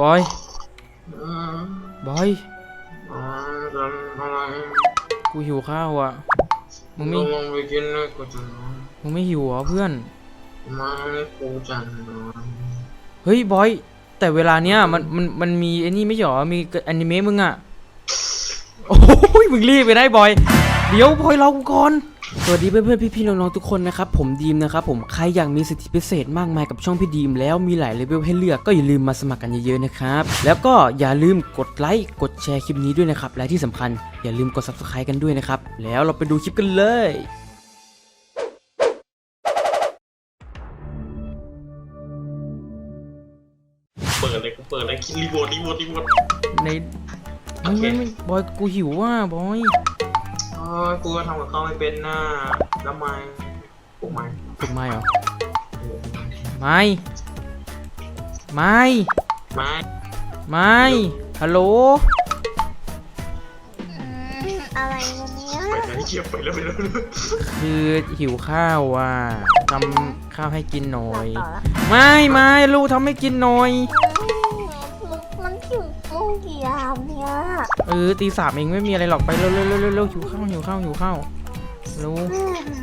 บอย บอย กูหิวข้าวอะ มึงไม่ลงไปกินเลยกูจะนอนมึงไม่หิวเหรอเพื่อนมากูจะนอนเฮ้ยบอย แต่เวลาเนี้ยมันมันมันมีไอ้นี่ไม่ใช่เหรอ มีอนิเมะมึงอะ โอ้ยมึงรีบไปได้บอย เดี๋ยวบอยเรอกูก่อน สวัสดีเพื่อนๆพี่ๆน้องๆทุกคนนะครับผมดีมนะครับผมใครอยากมีสิทธิพิเศษมากมายกับช่องพี่ดีมแล้วมีหลายเลเวลให้เลือกก็อย่าลืมมาสมัครกันเยอะๆนะครับแล้วก็อย่าลืมกดไลค์กดแชร์คลิปนี้ด้วยนะครับและที่สำคัญอย่าลืมกด subscribe กันด้วยนะครับแล้วเราไปดูคลิปกันเลยเปิดเลยกูเปิดเลยคิดรีโมทรีโมทรีโมทในโอไม่เคไม่ไม่บอยกูหิวว่ะบอยโอ้ ยกูก็ทำกับข้าวไม่เป็นน่ะแล้วไม้ปลุกไม้ถูกไหมเหรอไม่ไม่ไม้ไม่ฮัลโหลอืมอะไรวะเนี่ยไปไหนเกียบไปแล้วไปแล้วคือหิวข้าวว่ะทำข้าวให้กินหน่อหลับย ต่อละไม่ไม่ลูกทำให้กินหน่อย อืมมันถึงโมงกี่ยามเนี่ย เออตีสามเองไม่มีอะไรหรอกไปเร็วเร็วเร็วเร็วเร็วหิวข้าวหิวข้าวหิวข้าวลูก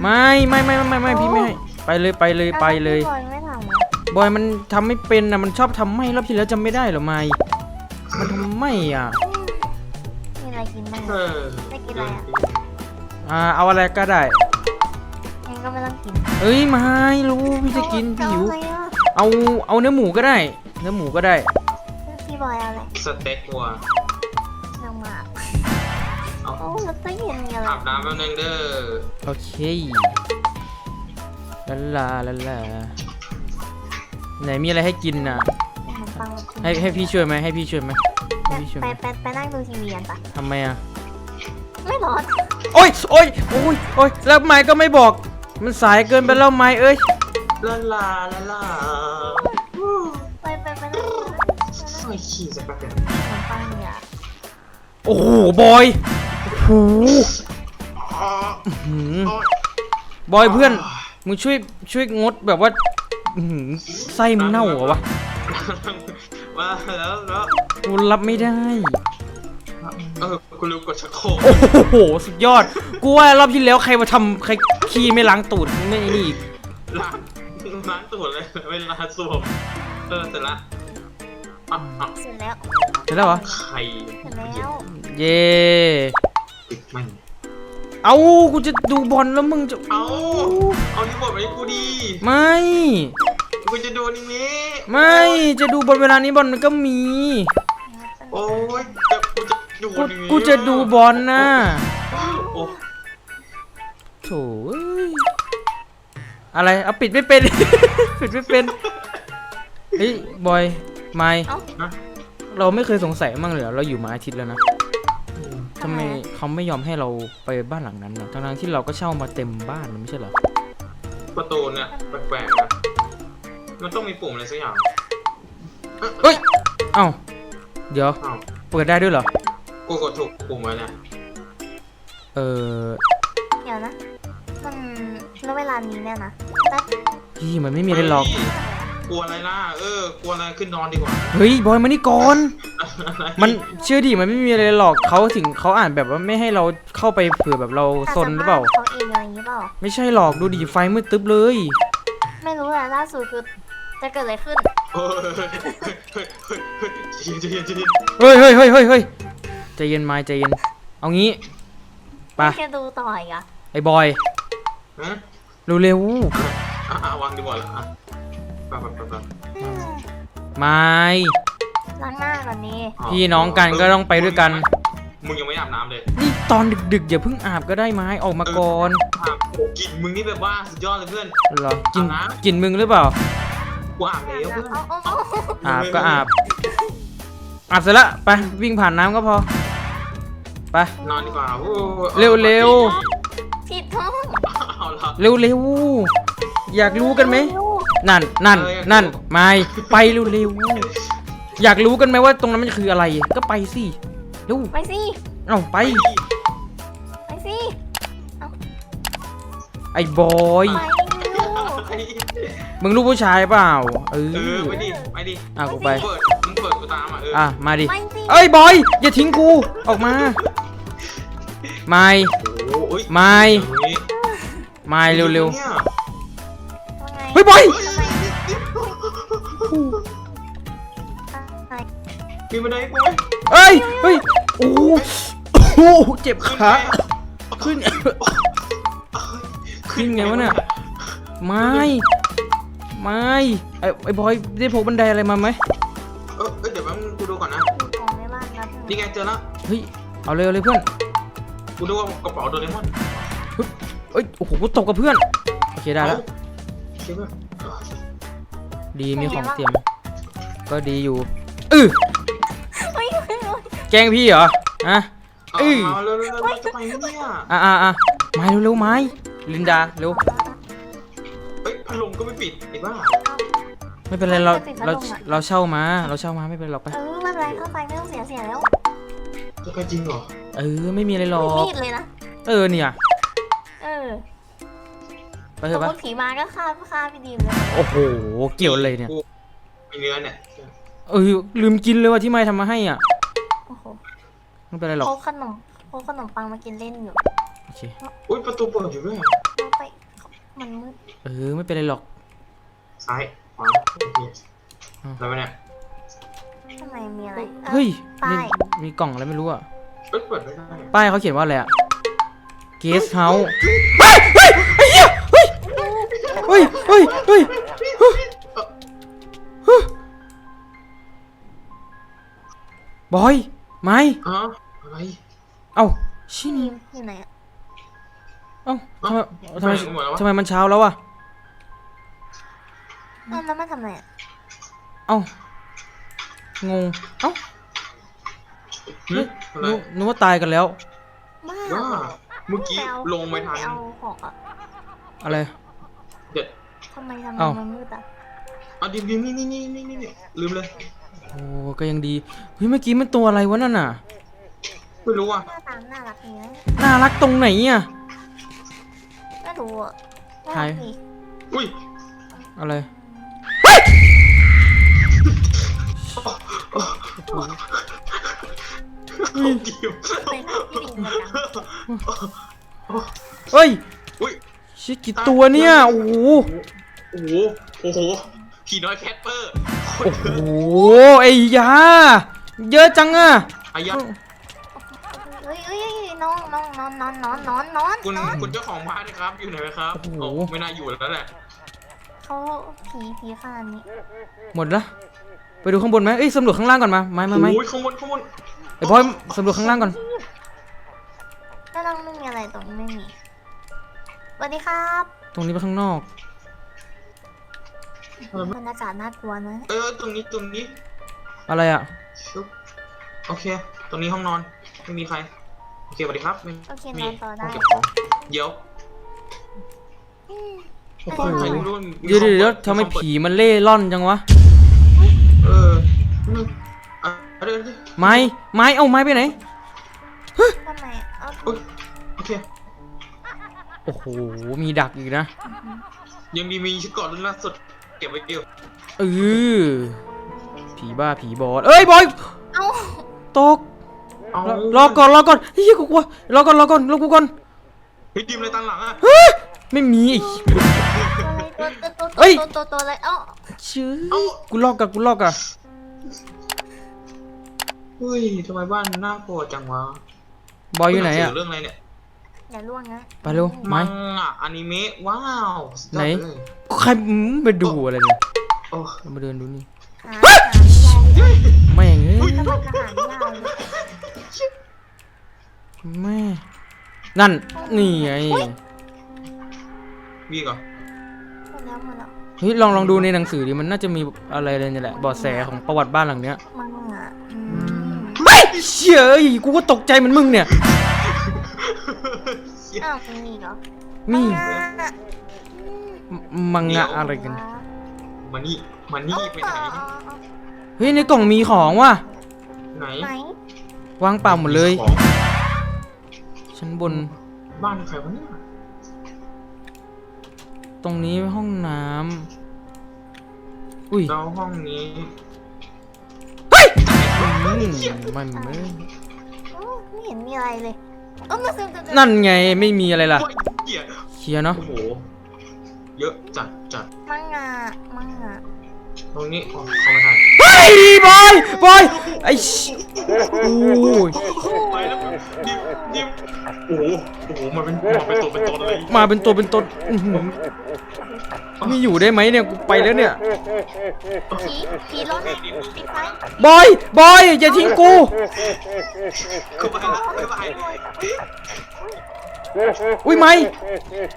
ไม่ไม่ไม่ไม่ไม่ไม่พี่ไม่ให้ไปเลยไปเลยไปเลย บอยไม่ทำอะบอยมันทำไม่เป็นนะมันชอบทำไม่รอบที่แล้วจำไม่ได้เหรอไม่มันทำไม่อะมีอะไรกินบ้างเออะอไม่กินอะไรอะอ่าเอาอะไรก็ได้ งั้นก็ไม่ต้องกินเอ้ยไม่รู้พี่จะกินพี่หิว เอาอะไรอะเอาเอาเนื้อหมูก็ได้ เนื้อหมูก็ได้ พี่บอยเอาอะไรสเต็กวัวนางห มากเอาโอ้แล้วตู้เย็นมีอะไรอาบน้ำแป๊บนึงเด้อโอเคลาลาลาลาไหนมีอะไรให้กินน่ะ ขนมปังมากินให้ให้พี่ช่วยไหมให้พี่ช่วยไหมให้พี่ช่วยไปไหมไปไปนั่งดูทีวีกันปะทำไมอะ ไม่ร้อนโอ้ยโอ้ยโอ้ยโอ้ยแล้วไม้ก็ไม่บอก มันสายเกินไปแล้วไม้เอ้ย ลาลาลาลาไปไปไปนั่งดูโอ้ยขี่จะแป๊บเดียวขนมปังเนี่ย โอ้โหบอยโอ้โหอื้อหือบอยเพื่อน มึงช่วยช่วยงดแบบว่าอื้อหือไส้มึงเน่าเหรอวะมาแล้วแล้วกูรับไม่ได้ เออคุณลืมกดชักโครกโอ้โห สุดยอด กูว่ารอบที่แล้วใครมาทำใครขี้ไม่ล้างตูดไม่ไอ้นี่อีก ล้างล้างตูดเลยเวลาสวมเออเสร็จละอะอะ เสร็จแล้วเสร็จแล้วเหรอไข่เสร็จแล้วเย่ปิดมันเอากูจะดูบอลแล้วมึงจะ เอาเอาที่บทมาให้กูดีไม่ กูจะโดนอย่างนี้ไม่จะดูบอลเวลานี้บอลมันก็มี โอ้ยจะกูจะดูกูอย่างนี้กูจะดูบอลนะโอ้โถ่เอ้ยอะไรเอาปิดไม่เป็น ปิดไม่เป็นเฮ้ยบอย ไม่นะเราไม่เคยสงสัยมั่งเลยเหรอเราอยู่มาอาทิตย์แล้วนะทำไมเขาไม่ยอมให้เราไปบ้านหลังนั้นนะทั้งๆที่เราก็เช่ามาเต็มบ้านมันไม่ใช่เหรอประตูเนี่ยแปลกๆนะมันต้องมีปุ่มอะไรสักอย่างเฮ้ยเอ้าเดี๋ยวอ้าวเปิดได้ด้วยเหรอกูกดถูกปุ่มไว้เนี่ยเออเดี๋ยวนะ มันแล้วเวลานี้เนี่ยนะแต่พี่มันไม่มีอะไรหรอกเฮ้ย กลัวอะไรล่ะ เออ กลัวอะไรขึ้นนอนดีกว่า เฮ้ยบอยมานี่ก่อนอะไรมันเชื่อดิมันไม่มีอะไรหรอกเขาถึงเขาอ่านแบบว่าไม่ให้เราเข้าไปเผื่อแบบเราซนหรือเปล่าเขาเองอะไรอย่างนี้เปล่า ไม่ใช่หรอกดูดิไฟมืดตึ๊บเลยาล่าสุดคือจะเกิดอะไรขึ้น เฮ้ยเฮ้ยเฮ้ยเฮ้ยเฮ้ยเฮ้ยใจเย็นใจเย็นใจเย็นเฮ้ยเฮ้ยเฮ้ยเฮ้ยเฮ้ยใจเย็นไม้ใจเย็น เอางี้ไปแค่ดูต่อยอะไอ้บอยฮะเร็วอะอะวางดีกว่าละอะ ไปไปไปไปอืมๆไม้ล้างหน้าก่อนนี้อ๋อพี่น้องกันก็ต้องไปด้วยกัน มึงยังไม่อาบน้ำเลยนี่ตอนดึกๆอย่าเพิ่งอาบก็ได้ไม้ออกมาก่อนอาบโอ้กลิ่นมึงนี่แบบว่าสุดยอดเลยเพื่อน เหรอกินอาบน้ำกินมึงหรือเปล่า กูอาบแล้วเพื่อนเอาเอาเอาอาบก็อาบอาบเสร็จละไปวิ่งผ่านน้ำก็พอไป นอนดีกว่าโอ้เร็วผิดท้องเอาละเร็วๆอยากรู้กันไหม นั่นนั่นเอออยากรู้นั่นไม่ไปเร็วๆอยากรู้กันไหมว่าตรงนั้นมันคืออะไร ก็ไปสิเร็วไปสิเอ้าไป ไปสิไอ้บอยไปลูกไปมึงลูกผู้ชายเปล่าเอเอออไปดิไปดิอะกูไปเปิดมึงเปิดกูตามอะเอออะมาดิไปสิเอ้ยบอยอย่าทิ้งกูออกมาไม่โอ้โหอุ๊ยไม่เฮ้ยไม่เร็วเนี่ยว่าไงๆเฮ้ยบอย มีบันไดให้กูไหมเอ้ยเฮ้ยโอ้โหโอ้โหเจ็บขาขึ้น ขึ้นไงวะเนี่ย ไม่ไม่ไอ้ไอ้บอยได้พกบันไดอะไรมาไหมเออเออเดี๋ยวแป๊บนึงกูดูก่อนนะดูของในบ้านครับนี่ไงเจอแล้ว เฮ้ยเอาเลยเอาเลยเพื่อนกูดูว่ากระเป๋าโดเรมอนเอ้ยโอ้โหกูตกกับเพื่อนโอเคได้แล้วเชื่อไหมดีมีของเตรียม ก็ดีอยู่อือ แกล้งพี่เหรออะเอ้ยเอาเร็วเร็วเร็วเร็วจะไปไหมเนี่ยอะอะอะมาเร็วๆไม้ลินดาเร็วเฮ้ยพัดลมก็ไม่ปิดไอ้บ้าไม่เป็นไรเราเราเราเช่ามาเราเช่ามาไม่เป็นไรหรอกไปเออไม่เป็นไรเข้าไปไม่ต้องเสียเสียแล้วจะไปจริงเหรอเออไม่มีอะไรหรอกมีดเลยนะเออเนี่ยเออไปเถสอะมปะมติผีมาก็ฆ่าฆ่าพี่ดีมเลยโอ้โหเกี่ยวอะไรเนี่ยกูมีเนื้อเนี่ยเออลืมกินเลยว่าที่ไม่ทำมาให้อะโอ้โห ไม่เป็นไรหรอกพกขนมพกขนมปังมากินเล่นอยู่โอเคอุ้ยประตูเปิดอยู่ด้วยแล้วไปมันมืดเออไม่เป็นไรหรอกซ้ายขวาโอเคแล้วไปเนี่ยข้างในมีอะไรอะเฮ้ยป้ายมีมีกล่องอะไรไม่รู้อะเอ้ยเปิดไม่ได้ป้ายเขาเขียนว่าอะไรอะ guest house เฮ้ยเฮ้ยไอ้เหี้ยเฮ้ยเฮ้ยเฮ้ยเฮ้ยบอยไม่ฮะ อะไรเอ้าชินดีมอยู่ไหนอะเอ้าทำไมทำไมไปไหนหมดแล้ววะทำไมมันเช้าแล้วอะอ้าวแล้วมันทำอะไรอะเอ้างงเอ้าหึอะไรนึกนึกว่าตายกันแล้ว บ้าว่าเมื่อกี้ไปาลงไปทางไปเอาของอะอะไร เด็ดทำไมทำไมเอ้ามันมืดอะเอาดิมดิมนี่นี่นี่นี่นี่ลืมเลย โอ้ก็ยังดีเฮ้ยเมื่อกี้มันตัวอะไรวะนั่นน่ะ ไม่รู้อะหน้าตาน่ารักดีนะน่ารักตรงไหนอะ ไม่รู้อะน่าใครรักดีอุ้ยอะไรดิมเป็นพี่ดีมเหมือนกันเฮ้ยอุ้ยชิกี่ตัวเนี่ย โอ้โห โอ้โหโอ้โหผีน้อยแคทเปอร์โอ้โห ไอ้ยา เยอะจังอะ อายัด น้องนอนนอนนอนนอนนอนคุณนอนคุณเจ้าของบ้านนะครับ อยู่ไหนครับโอ้โห โอ้ไม่น่าอยู่แล้วแหละเขาผีผีขนาดนี้หมดละไปดูข้างบนไหมเอ้ยสำรวจข้างล่างก่อนมาไม่ไม่ไม่โอ้ยข้างบนข้างบนไอ้บอยสำรวจข้างล่างก่อนแล้วน้องไม่มีอะไรตรงนี้ไม่มีสวัสดีครับตรงนี้ไปข้างนอก บรรยากาศน่ากลัวนะเออตรงนี้ตรงนี้อะไรอะชุบโอเค ตรงนี้ห้องนอนไม่มีใครโอ เคสวัสดีครับไม่โอเคมีนอนต่อได้ห้องเก็บของเดี๋ยวอืมโอ้โหอะไรใครวะไม่รู้มีเดี๋ยวห้องเดี๋ยวปิทำไมห้องเปิดผีมันเล่ร่อนจังวะ เอออืมอะเดี๋ยวเดี๋ยวไม้ ไม้ เอาไม้ไปไหน ทำไมอะเอาโอ้ยโอเค โอ้โห มีดักอีกนะ ยังดีมีชุดเกราะรุ่นล่าสุด เก็บไว้เกี่ยวเออผีบ้าผีบอสเอ้ยบอย เอาตกเอา รอรอก่อนรอก่อนเฮ้ยกูกลัวรอก่อนรอก่อนรอกูก่อนเฮ้ยดิมอะไรตันหลังอะไม่มีไอ้อะไรตัวตัวตัวเอ้ยตัวตัวตัวเลยเอ้าชื่อเอ้ากูลอกอะกูลอกอะเฮ้ยทำไมบ้านน่ากลัวจังวะบอยอยู่ไหนอะเรื่องอะไรเนี่ยอย่าล่วงนะไปเร็วมัไม้งอะอนิเมะว้าวสุดยอดไหนเลยใครอืมไปดูอะไรเนี่ยโอ้เรามาเดินดูนี่ แม่นั่น นี่ไงมีก่อนหมดแล้วหมดแล้วเฮ้ยลองลองดูในหนังสือดิมันน่าจะมีอะไรเลยนี่แหละเบาะแสของประวัติบ้านหลังเนี้ยมังอะอืมเฮ้ยเชี่ยเอ้ยกูก็ตกใจเหมันมึงเนี่ยอ้าวมันมีเหรอนี่มังอะมังงะอะไรกัน มานี่มานี่ไปไหนเอาเอาเอาเฮ้ยในกล่องมีของว่ะ ไหนไหนวางเปล่าหมดเลย ของ ชั้นบน บ้านใครวะเนี่ยตรงนี้ห้องน้ำอุ้ย แล้วห้องนี้อืมมันไม่โอ้ไม่เห็นมีอะไรเลยเอ้ามาซึมซึมซึมนั่นไงไม่มีอะไรล่ะ โอ้ยเหี้ยเคลียร์เนาะ โอ้โห เยอะจัดจัด มังอะมังอะ ตรงนี้อ๋อเข้ามาได้เฮ้ยบอยบอยไอ้ชิโอ้ยไปแล้วดิมดิมโอ้โหโอ้โหมันเป็นมันเป็นตัวเป็นตนเลยมาเป็นตัวเป็นตนอื้อหือไม่อยู่ได้ไหมเนี่ยกูไปแล้วเนี่ยผีผีร้อนแน่ปิดไฟบอยบอยอย่าทิ้งกูเข้าไปแล้วบ๊ายบายอุ้ยไม่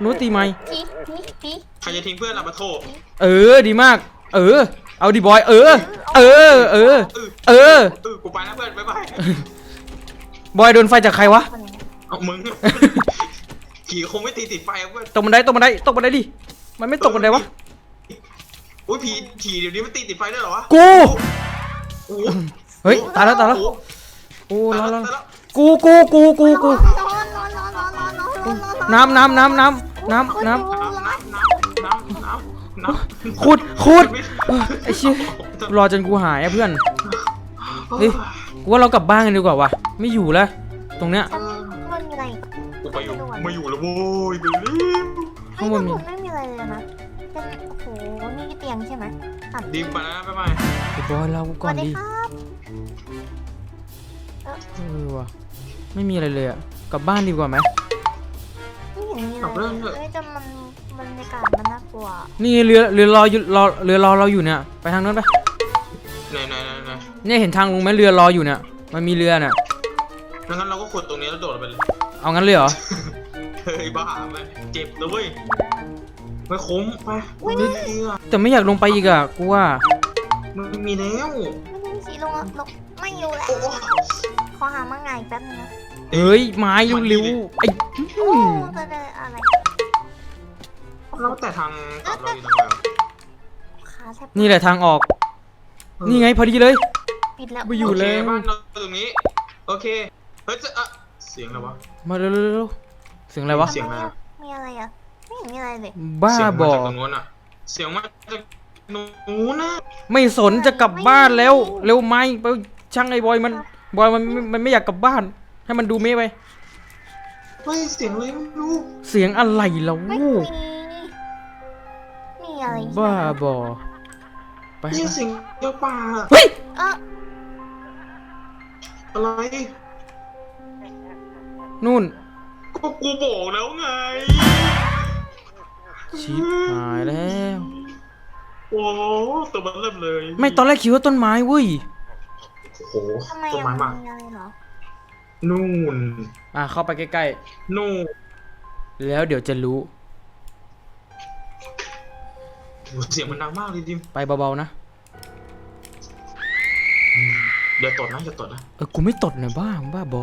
หนูตีไม่ผีผีผีใครจะทิ้งเพื่อนเรามาโทษ เออดีมาก เออ เอาดิบอยเออเออ เออ เออ เออ เออกูไปแล้วเพื่อนบ๊ายบายบอยโดนไฟจากใครวะคนไหนเนี่ยเอามึง ขี่คงไม่ตีติดไฟอะเพื่อนตกบันไดตกบันไดตกบันไดดิ มันไม่ตกบันไดวะ อุ้ยผีขี่เดี๋ยวนี้มันตีติดไฟได้เหรอวะกู โอ้โหเฮ้ยตายแล้วตายแล้ว โอ้โหโอ้ตายร้อนแล้วร้อนตายแล้วกูกูกูกูกูร้อนร้อนร้อนร้อนร้อนร้อนร้อนร้อนร้อนน้ำน้ำน้ำน้ำน้ำน้ น้ำน้ำขุดขุดเออไอ้เชี่ยรอจนกูหายอะเพื่อน เฮ้ย กูว่าเรากลับบ้านกันดีกว่าวะไม่อยู่แล้วตรงเนี้ย ฉันมันมีอะไรอีกกูไปอยู่ไม่อยู่แล้วโว้ยไปเร็วข้างบนมีไม่มีอะไรเลยนะเป็นโอ้โหนี่เตียงใช่ไหมอะดิมไปแล้วบ๊ายบายไอ้บอยเราสก่อวันสดีดิครับเออว่ะไม่มีอะไรเลยอะกลับบ้านดีกว่าไหมไม่เห็นมีอะไรเลยเอ้ยแต่มัน บรรยากาศมันน่ากลัวนี่เรือเรือรออยู่รอเรือรอเราอยู่เนี่ยไปทางนั้นไปไหนไหนไหนไหนเนี่ยเห็นทางลงไหมเรือรออยู่เนี่ยมันมีเรือเนี่ยงั้นเราก็ขุดตรงนี้แล้วโดดลงไปเลยเอางั้นเลยเหรอเฮ้ยบ้าไปเจ็บนะเว้ยไม่คุ้มไปไม่เชื่อแต่ไม่อยากลงไปอีกอะกูว่ามันมีแล้วไม่ได้สีลงอะลงไม่อยู่แล้วโอ้โหขอหามาไงแป๊บนึงนะเฮ้ยไม้เร็วๆไอ้โอ้อืมจะได้อะไร แล้วแต่ทางกลับเราอยู่ทางไหนวะขาแทบนี่แหละทางออก นี่ไงพอดีเลย ปิดแล้วไม่อยู่ โเคแล้ว บ้านเราตรงนี้ โอเค เฮ้ยจะอะเสียงอะไรวะ มาเร็วๆๆเสียงอะไรวะ เสียงอะไรอะ มีอะไรอะ ไม่เห็นมีอะไรเลย บ้าเสียงบมาอจากตรงนู้นอะเสียงมาจากนู้นนะไม่สนจะกลับบ้านแล้ว เร็วไหมไปช่างไอ้บอยมัน บอยมันมันมันไม่อยากกลับบ้าน ให้มันดูเมฆไป เฮ้ยเสียงอะไรไม่รู้เสียงอะไรแล้วไม่มี มีอะไรบ้าบอไปนี่เสียงเจ้าป่าอะเฮ้ยเอออะไรนู่นก็กูบอกแล้วไงชิบหายแล้ว โอ้ตัวมันเริ่มเลยไม่ตอนแรกคิดว่าต้นไม้เว้ยโอ้โหทำไมต้นอะไม้มัมานมีอะไรเหรอนู่นอะเข้าไปใกล้นู่นๆ แล้วเดี๋ยวจะรู้ โอ้เสียงมันดังมากเลยดิมไปเบาๆนะ อย่าตดนะอย่าตดนะเออ กูไม่ตดหน่อยบ้าบ้าบอ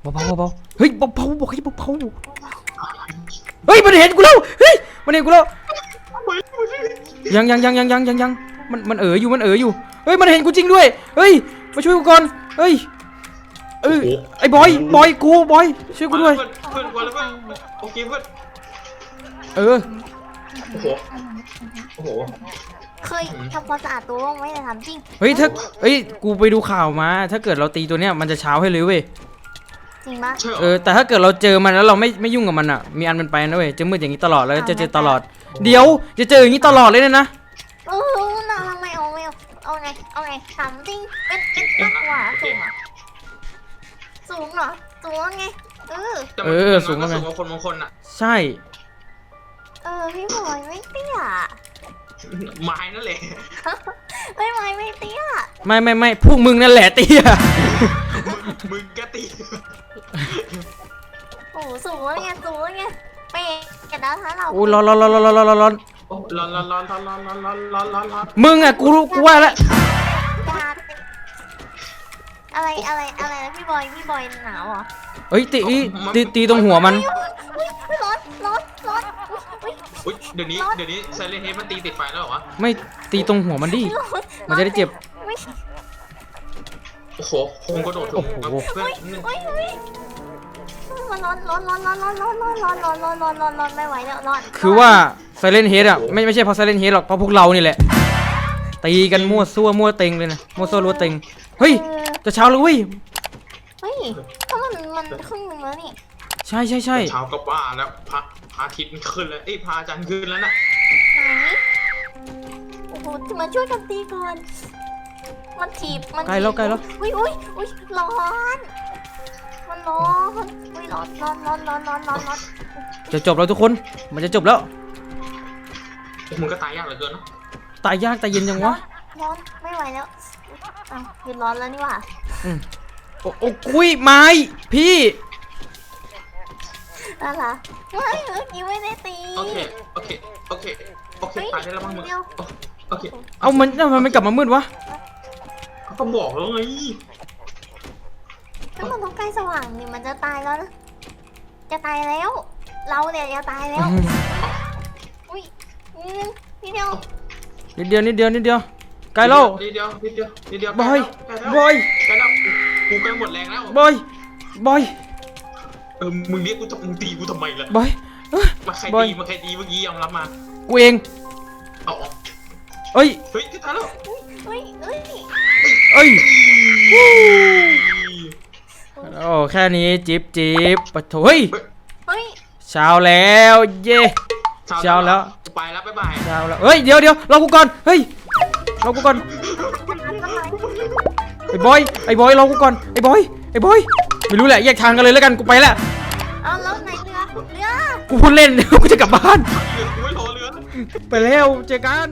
เบาๆเบาๆเฮ้ยเบาๆบอกให้เบาๆเฮ้ย มันเห็นกูแล้ว เฮ้ย มันเห็นกูแล้ว ยังยังยังยังยังยังยังมันมันเอ๋ออยู่มันเอ๋ออยู่ เฮ้ย มันเห็นกูจริงด้วย เฮ้ย มาช่วยกูก่อน เฮ้ย เออไอ้บอย บอย กู บอย ช่วยกูด้วย เพื่อนเพื่อนเพื่อนเพื่อนโอเคเพื่อน เออ โอ้โห โอ้โห เคยทำความสะอาดตัวบ้างไหมแต่ถามจริง เฮ้ยถ้าเฮ้ยกูไปดูข่าวมา ถ้าเกิดเราตีตัวเนี้ยมันจะเช้าให้เลยเว้ยจจริงปะใช่เหรอ เออแต่ถ้าเกิดเราเจอมันแล้วเราไม่ไม่ยุ่งกับมันอะมีอันเป็นไปนะเว้ยจะมืดอย่างนี้ตลอดแล้วจะเจอตลอด เดี๋ยวจะเจออย่างนี้ตลอดเลยเนี่ยนะโอ้โหน่ารักไม่เอาไม่เอาเอาไงเอาไงถามจริงเป็นเป็นมากกว่าสูงเหรอสูงเหรอสูงไงเออแต่เอมันอมันสูงก็แล้วไงสูงกว่าคนบางคนอะใช่เออพี่บอยไม่เตี้ย ไม้นั่นแหละไม่ไม่ไม่เตี้ย ไม่ไม่ไม่พวกมึงนั่นแหละเตี้ยมึงกะตีโอ้โหสูงแล้วไงสูงแล้วไงเป๊ะกันแล้วถ้าเราโอ้ยร้อนร้อนร้อนร้อนร้อนร้อนร้อนโอ้ร้อนร้อนร้อนร้อนร้อนร้อนร้อนร้อนร้อนร้อนมึงอะกูรู้กูว่าแล้วยากอะไรอะไรอะไรนะพี่บอยพี่บอยหนาวเหรอเฮ้ยตีตีตีตรงหัวมันอุ๊ย อุ๊ยอุ้ยเดี๋ยวนี้เดี๋ยวนี้ไซเลนเฮดมันตีติดไฟแล้วเหรอวะไม่ตีตรงหัวมันดิอุ๊ยร้อนมันจะได้เจ็บ อุ๊ยโอ้โหคงกระโดดถึงโอ้โหเพื่อนอุ๊ยอุ๊ยมันร้อนร้อนร้อนร้อนร้อนร้อนร้อนร้อนร้อนร้อนร้อนร้อนร้อนไม่ไหวแล้วร้อนคือว่าไซเลนเฮดอะไม่ไม่ใช่เพราะไซเลนเฮดหรอกเพราะพวกเรานี่แหละ ตีกันมั่วซั่วมั่วเต็งเลยนะมั่วซั่วรัวเต็งเฮ้ยเออจะเช้าแล้วเว้ยเฮ้ยถ้ามันมันครึ่งหนึงแล้วนี่ ใช่ใช่ใช่เช้าก็บ้าแล้วพระพระอาทิตย์มันขึ้นแล้วเอ้ยพระอาจารย์ขึ้นแล้วน่ะไหนโอ้โหมาช่วยกันตีก่อน มันถีบ มันใกล้แล้วใกล้แล้ว อุ้ยอุ้ยอุ้ยร้อน มันร้อนอุ้ยร้อนร้อนร้อนร้อนร้อนร้อนร้อนจะจบแล้วทุกคน มันจะจบแล้วมึงก็ตายยากเหลือเกินเนาะตายยากตายเย็นยังวะร้อนไม่ไหวแล้วอ้าวหยุดร้อนแล้วนี่หว่าโอ้โอ้กุยไม้พี่ อะไรไม่เมื่อกี้ไม่ได้ตีโอเค โอเค โอเค โอเคตายได้แล้วมั้งมึงเดี๋ยวโอเคเอามันทำไมมันกลับมามืดวะก็บอกแล้วไงถ้ามันต้องใกล้สว่างนี่มันจะตายแล้วนะ จะตายแล้ว เราเนี่ยจะตายแล้ว อุ้ยนิดนึงนิดเดียว นิดเดียว นิดเดียว นิดเดียวใกล้แล้วนิดเดียว นิดเดียว นิดเดียวบอยใกล้แล้วบอยใกล้แล้วกูใกล้หมดแรงแล้วบอยบอย เออมึงเรียกกูจะมึงตีกูทำไมล่ะบอยเอ้ย มาใครบอย ตีมาใครตีเมื่อกี้ยอมรับมากูเองเอาออกเอ้ยเฮ้ยจะตายแล้วเฮ้ยเฮ้ยเอ้ยโอ้แค่นี้จิบจิบปะโถเฮ้ยเฮ้ยเช้าแล้วเย่ เช้าแล้ว กูไปแล้วบ๊ายบายเช้าแล้วเฮ้ยเดี๋ยวเดี๋ยวรอกูก่อนเฮ้ยรอกูก่อนอันตรายไอ้บอยไอ้บอยรอกูก่อนไอ้บอยไอ้บอยไม่รู้แหละแยกทางกันเลยแล้วกันกูไปแล้วเอาแล้วไหนเรือเรือ กูพูดเล่น กูจะกลับบ้าน เรือกูไม่รอเรือ ไปแล้วเจอกัน